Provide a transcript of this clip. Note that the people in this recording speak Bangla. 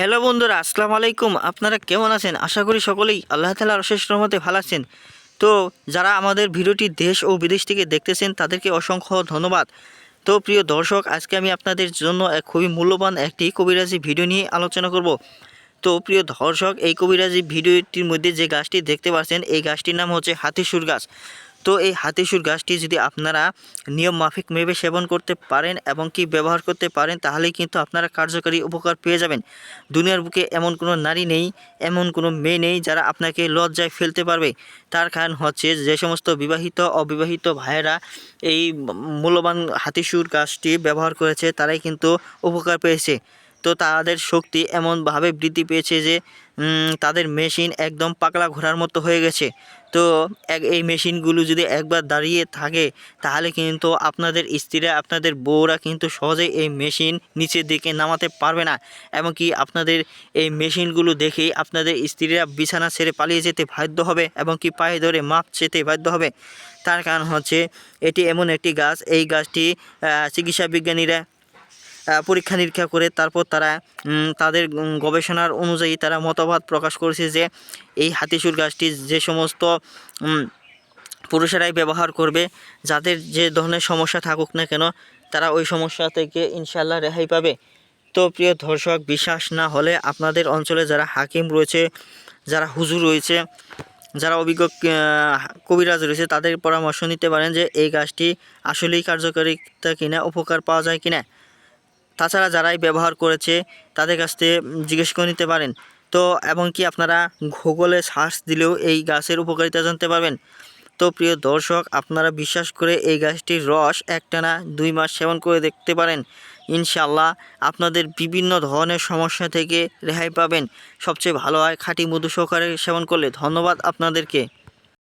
হ্যালো বন্ধুরা, আসসালামু আলাইকুম। আপনারা কেমন আছেন? আশা করি সকলেই আল্লাহ তালার অশেষ রহমতে ভালো আছেন। তো যারা আমাদের ভিডিওটি দেশ ও বিদেশ থেকে দেখতেছেন, তাদেরকে অসংখ্য ধন্যবাদ। তো প্রিয় দর্শক, আজকে আমি আপনাদের জন্য এক খুবই মূল্যবান একটি কবিরাজি ভিডিও নিয়ে আলোচনা করব। তো প্রিয় দর্শক, এই কবিরাজি ভিডিওটির মধ্যে যে গাছটি দেখতে পাচ্ছেন, এই গাছটির নাম হচ্ছে হাতিসুর গাছ। তো এই হাতিসুর গাছটি যদি আপনারা নিয়ম মাফিক মেপে সেবন করতে পারেন এবং কি ব্যবহার করতে পারেন, তাহলেই কিন্তু আপনারা কার্যকরী উপকার পেয়ে যাবেন। দুনিয়ার বুকে এমন কোনো নারী নেই, এমন কোনো মেয়ে নেই যারা আপনাকে লজ্জায় ফেলতে পারবে। তার কারণ হচ্ছে যে সমস্ত বিবাহিত, অবিবাহিত ভাইয়েরা এই মূল্যবান হাতিসুর গাছটি ব্যবহার করেছে, তারাই কিন্তু উপকার পেয়েছে। তো তাদের শক্তি এমনভাবে বৃদ্ধি পেয়েছে যে তাদের মেশিন একদম পাকলা ঘোরার মতো হয়ে গেছে। তো এই মেশিনগুলো যদি একবার দাঁড়িয়ে থাকে, তাহলে কিন্তু আপনাদের স্ত্রীরা, আপনাদের বউরা কিন্তু সহজেই এই মেশিন নিচের দিকে নামাতে পারবে না। এবং কি আপনাদের এই মেশিনগুলো দেখেই আপনাদের স্ত্রীরা বিছানা ছেড়ে পালিয়ে যেতে বাধ্য হবে এবং কি পায়ে ধরে মাপ চেতে বাধ্য হবে। তার কারণ হচ্ছে, এটি এমন একটি গাছ। এই গাছটি চিকিৎসা বিজ্ঞানীরা পরীক্ষা নিরীক্ষা করে তারপর তারা তাদের গবেষণার অনুযায়ী তারা মতবাদ প্রকাশ করেছে যে এই হাতিসুর গাছটি যে সমস্ত পুরুষেরাই ব্যবহার করবে, যাদের যে ধরনের সমস্যা থাকুক না কেন, তারা ওই সমস্যা থেকে ইনশাল্লাহ রেহাই পাবে। তো প্রিয় দর্শক, বিশ্বাস না হলে আপনাদের অঞ্চলে যারা হাকিম রয়েছে, যারা হুজুর রয়েছে, যারা অভিজ্ঞ কবিরাজ রয়েছে, তাদের পরামর্শ নিতে পারেন যে এই গাছটি আসলেই কার্যকারিতা কিনা, উপকার পাওয়া যায় কিনা। তাছাড়া যারাই ব্যবহার করেছে, তাদের কাছ থেকে জিজ্ঞেস করে নিতে পারেন। তো, এবং কি আপনারা গুগলে সার্চ দিলেও এই গাছের উপকারিতা জানতে পারবেন? তো, প্রিয় দর্শক, আপনারা বিশ্বাস করে এই গাছটির রস একটানা দুই মাস সেবন করে দেখতে পারেন। ইনশাল্লাহ আপনাদের বিভিন্ন ধরনের সমস্যা থেকে রেহাই পাবেন। সবচেয়ে ভালো হয় খাঁটি মধু সহকারে সেবন করলে। ধন্যবাদ আপনাদেরকে।